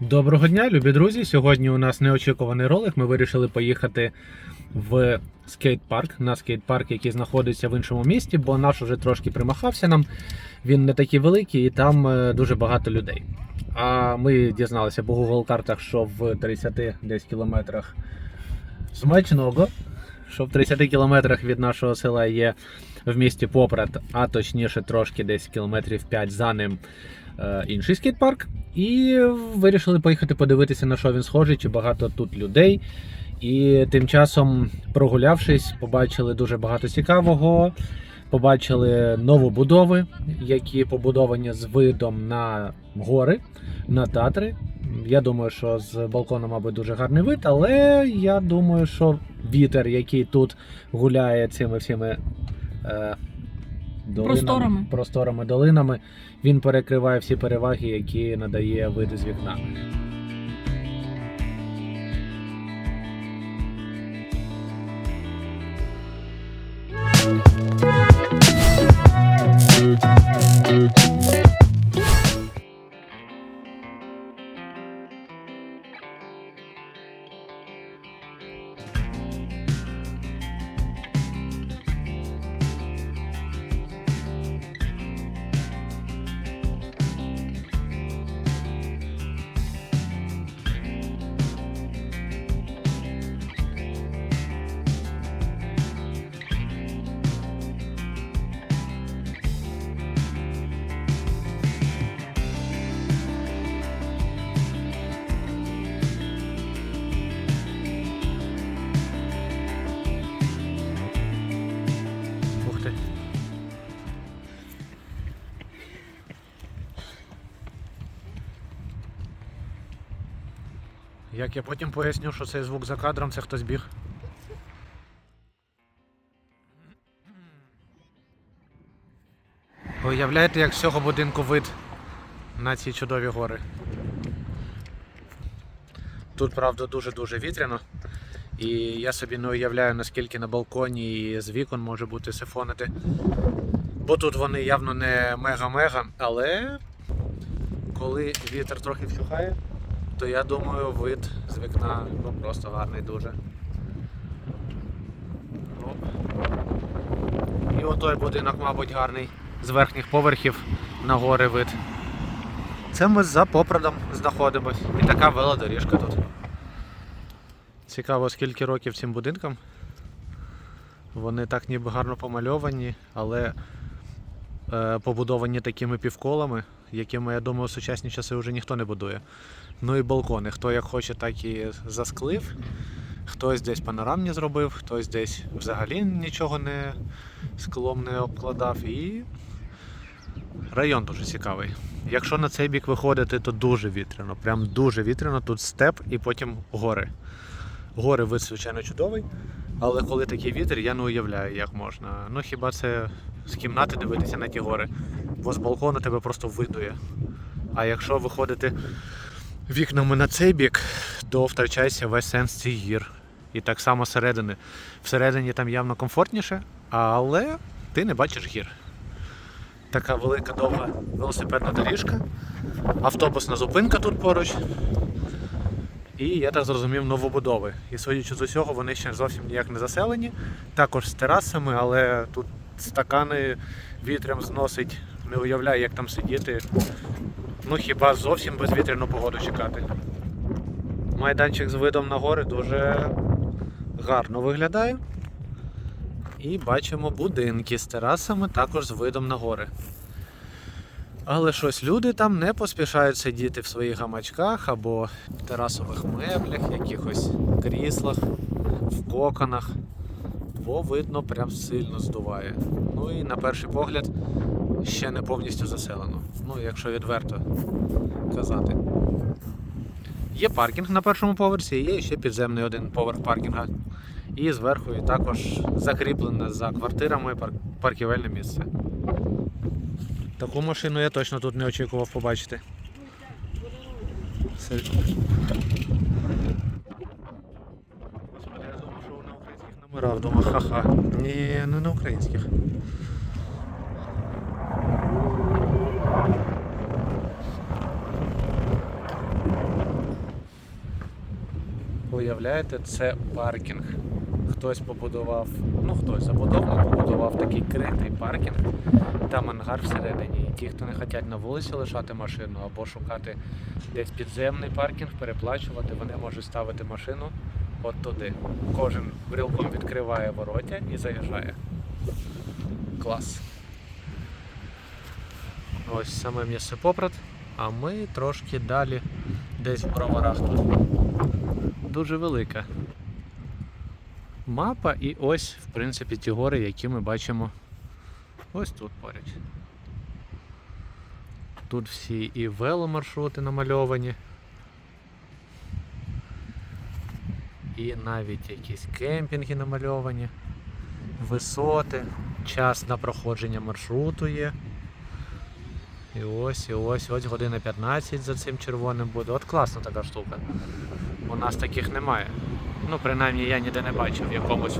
Доброго дня, любі друзі. Сьогодні у нас неочікуваний ролик. Ми вирішили поїхати в скейт-парк на скейт-парк, який знаходиться в іншому місті, бо наш уже трошки примахався нам. Він не такий великий і там е, дуже багато людей. А ми дізналися по Google картах, що в 30 десь кілометрах смачного, що в 30 кілометрах від нашого села є в місті Попрат, а точніше трошки десь кілометрів 5 за ним інший скейт-парк. І вирішили поїхати подивитися, на що він схожий, чи багато тут людей. І тим часом, прогулявшись, побачили дуже багато цікавого. Побачили новобудови, які побудовані з видом на гори, на татри. Я думаю, що з балкону, мабуть, дуже гарний вид, але я думаю, що вітер, який тут гуляє цими всіми е, долинами, Просторами. просторами, долинами, він перекриває всі переваги, які надає вид з вікна. Як я потім поясню, що цей звук за кадром, це хтось біг. Уявляєте, як з цього будинку вид на ці чудові гори. Тут, правда, дуже-дуже вітряно. І я собі не уявляю, наскільки на балконі і з вікон може бути сифонити. Бо тут вони явно не мега-мега, але коли вітер трохи вщухає, то я думаю, вид з вікна ну, просто гарний дуже. Оп. І отой будинок, мабуть, гарний з верхніх поверхів на гори вид. Це ми за попрадом знаходимось. І така велодоріжка тут. Цікаво, скільки років цим будинкам. Вони так ніби гарно помальовані, але е, побудовані такими півколами, якими, я думаю, в сучасні часи вже ніхто не будує. Ну і балкони. Хто як хоче, так і засклив. Хтось десь панорамні зробив, хтось десь взагалі нічого не склом не обкладав. І район дуже цікавий. Якщо на цей бік виходити, то дуже вітряно. Прям дуже вітряно. Тут степ і потім гори. Гори вид, звичайно, чудовий, але коли такий вітер, я не уявляю, як можна. Ну хіба це з кімнати дивитися на ті гори, бо з балкону тебе просто видує. А якщо виходити вікнами на цей бік, то втрачається весь сенс цих гір. І так само зсередини. Всередині там явно комфортніше, але ти не бачиш гір. Така велика довга велосипедна доріжка, автобусна зупинка тут поруч. І я так зрозумів новобудови. І судячи з усього, вони ще зовсім ніяк не заселені. Також з терасами, але тут стакани вітрям зносить. Не уявляю, як там сидіти. Ну хіба зовсім безвітряну погоду чекати. Майданчик з видом на гори дуже гарно виглядає. І бачимо будинки з терасами також з видом на гори. Але щось люди там не поспішають сидіти в своїх гамачках або терасових меблях, якихось кріслах, в коконах, бо видно прям сильно здуває. Ну і на перший погляд ще не повністю заселено. Ну, якщо відверто казати. Є паркінг на першому поверсі, є ще підземний один поверх паркінга. І зверху і також закріплене за квартирами парківельне місце. Таку машину я точно тут не очікував побачити. Це... Господи, я думав, що на українських вдома, ха-ха. Ні, не на українських. уявляєте, це паркінг. Хтось побудував, ну хтось забудовник побудував такий критий паркінг, там ангар всередині. І ті, хто не хочуть на вулиці лишати машину або шукати десь підземний паркінг, переплачувати, вони можуть ставити машину от туди. Кожен брілком відкриває воротя і заїжджає. Клас. Ось саме місце Попрод, а ми трошки далі, десь в броварах тут. Дуже велика мапа, і ось, в принципі, ті гори, які ми бачимо ось тут поряд. Тут всі і веломаршрути намальовані. І навіть якісь кемпінги намальовані, висоти, час на проходження маршруту є. І ось, і ось, ось година 15 за цим червоним буде. От класна така штука. У нас таких немає. Ну, принаймні я ніде не бачив в якомусь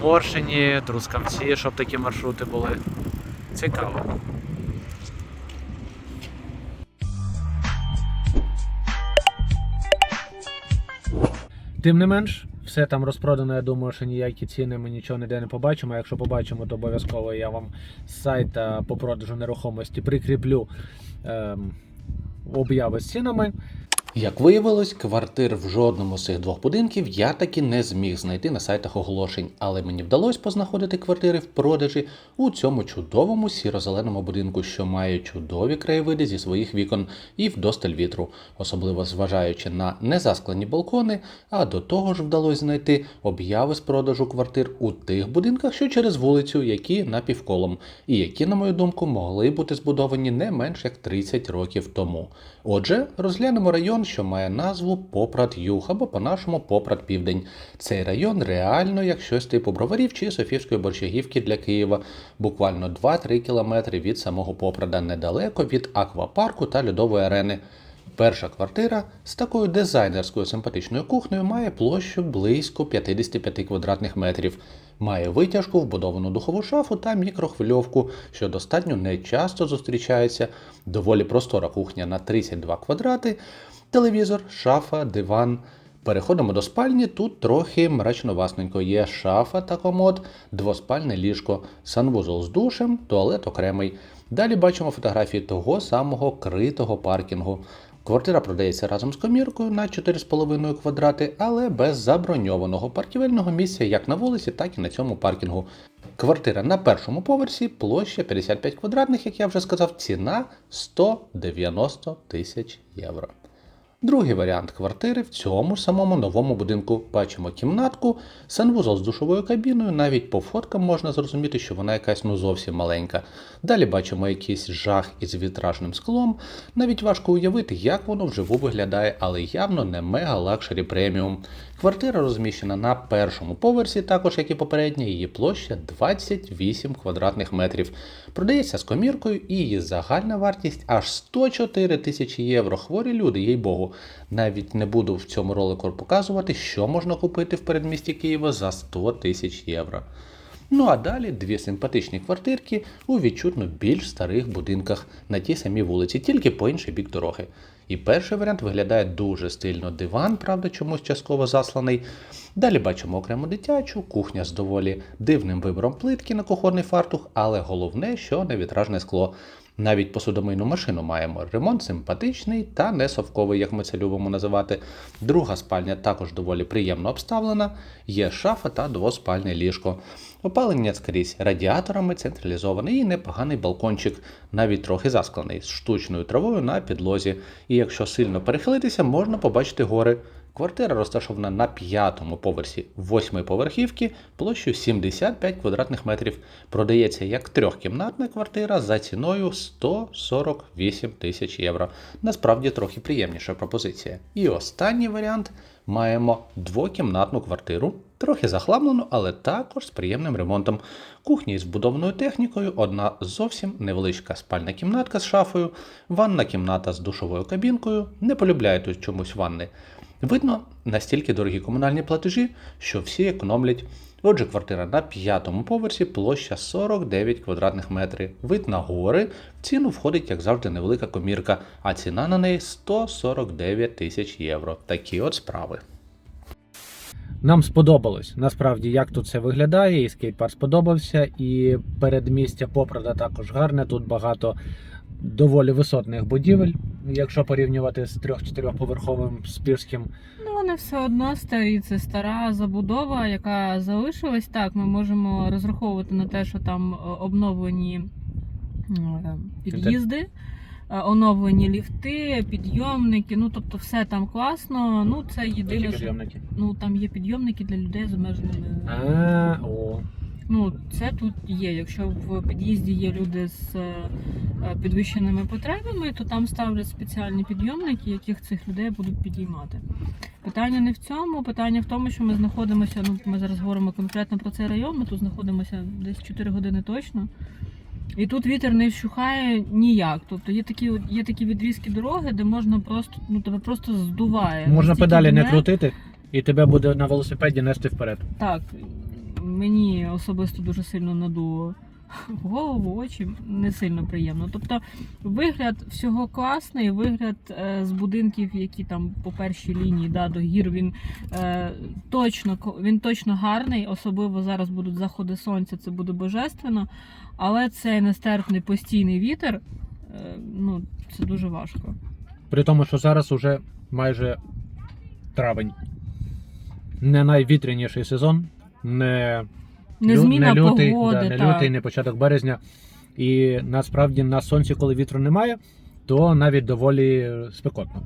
Моршині, Трускавці, щоб такі маршрути були. Цікаво. Тим не менш, все там розпродано, я думаю, що ніякі ціни ми нічого ніде не побачимо. Якщо побачимо, то обов'язково я вам з сайта по продажу нерухомості прикріплю ем, обяви з цінами. Як виявилось, квартир в жодному з цих двох будинків я таки не зміг знайти на сайтах оголошень, але мені вдалося познаходити квартири в продажі у цьому чудовому сіро-зеленому будинку, що має чудові краєвиди зі своїх вікон і вдосталь вітру, особливо зважаючи на незасклені балкони, а до того ж вдалося знайти обяви з продажу квартир у тих будинках, що через вулицю, які напівколом, і які, на мою думку, могли бути збудовані не менш як 30 років тому. Отже, розглянемо район, що має назву Попрад Юг або по-нашому Попрад Південь. Цей район реально як щось типу броварів чи Софівської борщагівки для Києва, буквально 2-3 кілометри від самого Попрада, недалеко від аквапарку та льодової арени. Перша квартира з такою дизайнерською симпатичною кухнею має площу близько 55 квадратних метрів. Має витяжку, вбудовану духову шафу та мікрохвильовку, що достатньо нечасто зустрічається. Доволі простора кухня на 32 квадрати, телевізор, шафа, диван. Переходимо до спальні. Тут трохи мрачновасненько. Є шафа та комод, двоспальне ліжко, санвузол з душем, туалет окремий. Далі бачимо фотографії того самого критого паркінгу. Квартира продається разом з коміркою на 4,5 квадрати, але без заброньованого парківельного місця як на вулиці, так і на цьому паркінгу. Квартира на першому поверсі, площа 55 квадратних, як я вже сказав, ціна 190 тисяч євро. Другий варіант квартири в цьому ж самому новому будинку. Бачимо кімнатку, санвузол з душовою кабіною. Навіть по фоткам можна зрозуміти, що вона якась ну зовсім маленька. Далі бачимо якийсь жах із вітражним склом. Навіть важко уявити, як воно вживу виглядає, але явно не мега лакшері преміум. Квартира розміщена на першому поверсі, також як і попередня, її площа 28 квадратних метрів. Продається з коміркою і її загальна вартість аж 104 тисячі євро. Хворі люди, їй Богу. Навіть не буду в цьому ролику показувати, що можна купити в передмісті Києва за 100 тисяч євро. Ну а далі дві симпатичні квартирки у відчутно більш старих будинках на тій самій вулиці, тільки по інший бік дороги. І перший варіант виглядає дуже стильно. Диван, правда, чомусь частково засланий. Далі бачимо окрему дитячу, кухня з доволі дивним вибором плитки на кухонний фартух, але головне, що не вітражне скло. Навіть посудомийну машину маємо. Ремонт симпатичний та не совковий, як ми це любимо називати. Друга спальня також доволі приємно обставлена. Є шафа та двоспальне ліжко. Опалення скрізь радіаторами централізоване і непоганий балкончик, навіть трохи засклений, з штучною травою на підлозі. І якщо сильно перехилитися, можна побачити гори. Квартира розташована на п'ятому поверсі восьмої поверхівки площею 75 квадратних метрів. Продається як трьохкімнатна квартира за ціною 148 тисяч євро. Насправді трохи приємніша пропозиція. І останній варіант маємо двокімнатну квартиру, трохи захламлену, але також з приємним ремонтом. Кухня із вбудованою технікою, одна зовсім невеличка спальна кімнатка з шафою, ванна кімната з душовою кабінкою. Не полюбляю тут чомусь ванни. Видно, настільки дорогі комунальні платежі, що всі економлять. Отже, квартира на п'ятому поверсі, площа 49 квадратних метрів. Вид на гори, в ціну входить, як завжди, невелика комірка, а ціна на неї 149 тисяч євро. Такі от справи. Нам сподобалось насправді, як тут все виглядає, і скейт-парк сподобався, і передмістя Попрода також гарне. Тут багато доволі висотних будівель, якщо порівнювати з 3-4 поверховим спірським. Ну, вони все одно старі. Це стара забудова, яка залишилась. Так, ми можемо розраховувати на те, що там е, обновлені е, під'їзди, е, оновлені ліфти, підйомники. Ну тобто, все там класно. Ну це єдине, що ну там є підйомники для людей з обмеженими. А, о. Ну, це тут є. Якщо в під'їзді є люди з е, підвищеними потребами, то там ставлять спеціальні підйомники, яких цих людей будуть підіймати. Питання не в цьому, питання в тому, що ми знаходимося. Ну, ми зараз говоримо конкретно про цей район. Ми тут знаходимося десь 4 години точно. І тут вітер не вщухає ніяк. Тобто є такі є такі відрізки дороги, де можна просто ну тебе просто здуває. Можна педалі не крутити, і тебе буде на велосипеді нести вперед. Так, мені особисто дуже сильно надуло голову, очі не сильно приємно. Тобто вигляд всього класний, вигляд е, з будинків, які там по першій лінії да, до гір, він е, точно він точно гарний, особливо зараз будуть заходи сонця, це буде божественно. Але цей нестерпний постійний вітер, е, ну, це дуже важко. При тому, що зараз уже майже травень. Не найвітряніший сезон, не, лю- Незміна не лютий, погоди. да, не так. лютий, не початок березня. І насправді на сонці, коли вітру немає, то навіть доволі спекотно.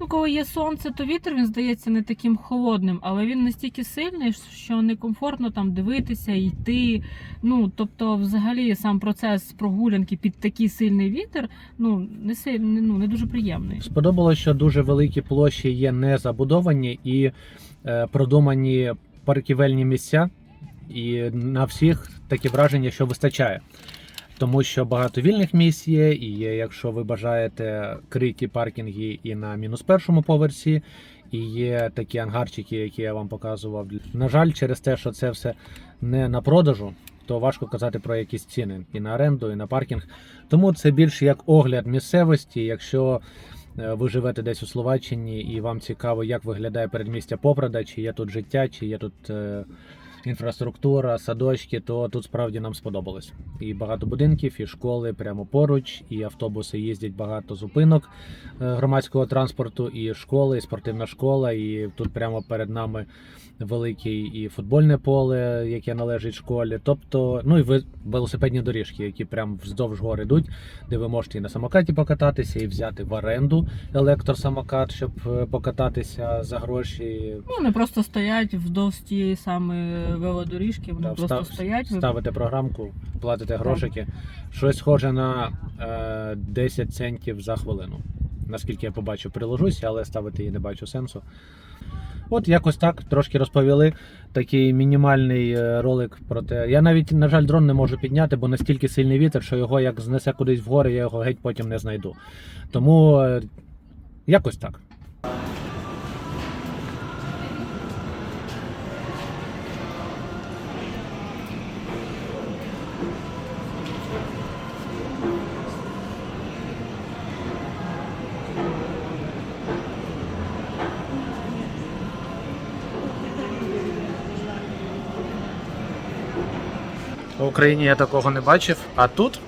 Ну, коли є сонце, то вітер він здається не таким холодним, але він настільки сильний, що некомфортно там дивитися, йти. Ну тобто, взагалі, сам процес прогулянки під такий сильний вітер, ну не си- не- ну, не дуже приємний. Сподобалось, що дуже великі площі є не забудовані і е, продумані парківельні місця, і на всіх таке враження, що вистачає. Тому що багато вільних місць є, і є, якщо ви бажаєте криті паркінги і на мінус першому поверсі, і є такі ангарчики, які я вам показував. На жаль, через те, що це все не на продажу, то важко казати про якісь ціни і на оренду, і на паркінг. Тому це більше як огляд місцевості. Якщо ви живете десь у Словаччині і вам цікаво, як виглядає передмістя Попрада, чи є тут життя, чи є тут е, інфраструктура, садочки, то тут справді нам сподобалось. І багато будинків, і школи прямо поруч, і автобуси їздять багато зупинок е, громадського транспорту, і школи, і спортивна школа, і тут прямо перед нами велике і футбольне поле, яке належить школі. Тобто, ну і ви- велосипедні доріжки, які прямо вздовж гор ідуть, де ви можете і на самокаті покататися, і взяти в оренду електросамокат, щоб е, покататися за гроші. Ну вони просто стоять вздовж тієї самої велодоріжки. Вони Да, просто встав- стоять. ви- Ставите програмку, платите грошики. Щось схоже на е, 10 центів за хвилину. Наскільки я побачу, приложусь, але ставити її не бачу сенсу. От якось так трошки розповіли. Такий мінімальний е, ролик про те. Я навіть, на жаль, дрон не можу підняти, бо настільки сильний вітер, що його як знесе кудись вгори, я його геть потім не знайду. Тому е, якось так. В Україні я такого не бачив, а тут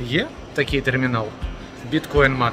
є такий термінал Біткоін Mat.